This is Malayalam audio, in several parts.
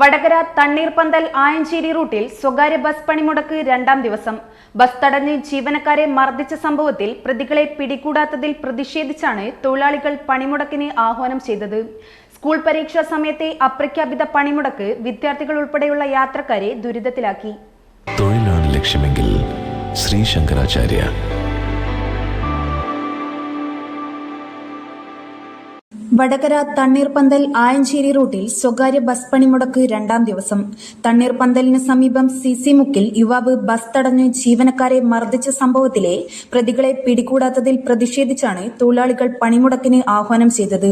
വടകര തണ്ണീർപന്തൽ ആയഞ്ചേരി റൂട്ടിൽ സ്വകാര്യ ബസ് പണിമുടക്ക് രണ്ടാം ദിവസം. ബസ് തടഞ്ഞ് ജീവനക്കാരെ മർദ്ദിച്ച സംഭവത്തിൽ പ്രതികളെ പിടികൂടാത്തതിൽ പ്രതിഷേധിച്ചാണ് തൊഴിലാളികൾ പണിമുടക്കിന് ആഹ്വാനം ചെയ്തത്. സ്കൂൾ പരീക്ഷാ സമയത്തെ അപ്രഖ്യാപിത പണിമുടക്ക് വിദ്യാർത്ഥികൾ ഉൾപ്പെടെയുള്ള യാത്രക്കാരെ ദുരിതത്തിലാക്കി. തൊഴിലാണ് ലക്ഷ്യമെങ്കിൽ ശ്രീ ശങ്കരാചാര്യ വടകര തണ്ണീർപന്തൽ ആയഞ്ചേരി റൂട്ടിൽ സ്വകാര്യ ബസ് പണിമുടക്ക് രണ്ടാം ദിവസം. തണ്ണീർപന്തലിന് സമീപം സി സി മുക്കിൽ യുവാവ് ബസ് തടഞ്ഞ് ജീവനക്കാരെ മർദ്ദിച്ച സംഭവത്തിലെ പ്രതികളെ പിടികൂടാത്തതിൽ പ്രതിഷേധിച്ചാണ് തൊഴിലാളികൾ പണിമുടക്കിന് ആഹ്വാനം ചെയ്തത്.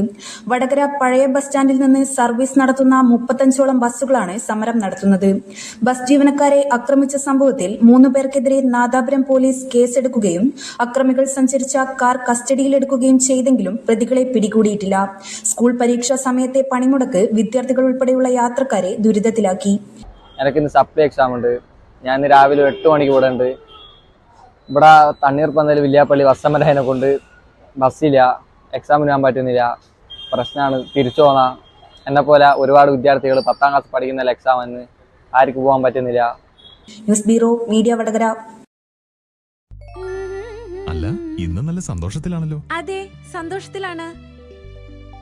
വടകര പഴയ ബസ് സ്റ്റാൻഡിൽ നിന്ന് സർവീസ് നടത്തുന്ന മുപ്പത്തഞ്ചോളം ബസ്സുകളാണ് സമരം നടത്തുന്നത്. ബസ് ജീവനക്കാരെ ആക്രമിച്ച സംഭവത്തിൽ മൂന്ന് പേർക്കെതിരെ നാദാപുരം പോലീസ് കേസെടുക്കുകയും അക്രമികൾ സഞ്ചരിച്ച കാർ കസ്റ്റഡിയിലെടുക്കുകയും ചെയ്തെങ്കിലും പ്രതികളെ പിടികൂടിയിട്ടില്ല. സ്കൂൾ പരീക്ഷാ സമയത്തെ പണിമുടക്ക് വിദ്യാർത്ഥികൾ ഉൾപ്പെടെയുള്ള യാത്രക്കാരെ ദുരിതത്തിലാക്കി. എനിക്കിന്ന് സപ്ലൈ എക്സാം ഉണ്ട്. ഞാൻ ഇന്ന് രാവിലെ എട്ട് മണിക്ക് ഇവിടെ ഉണ്ട്. ഇവിടെ തണ്ണീർപ്പന്തൽ വില്യാപ്പള്ളി ബസ്സമരനെ കൊണ്ട് ബസ്സില്ല. എക്സാമിന് പോകാൻ പറ്റുന്നില്ല. പ്രശ്നമാണ് തിരിച്ചു പോന്ന. എന്നെ പോലെ ഒരുപാട് വിദ്യാർത്ഥികൾ പത്താം ക്ലാസ് പഠിക്കുന്ന എക്സാം എന്ന് ആർക്ക് പോകാൻ പറ്റുന്നില്ല. News bureau media Vadakara. അല്ല ഇന്ന് നല്ല സന്തോഷത്തിലാണല്ലോ. അതെ സന്തോഷത്തിലാണ്.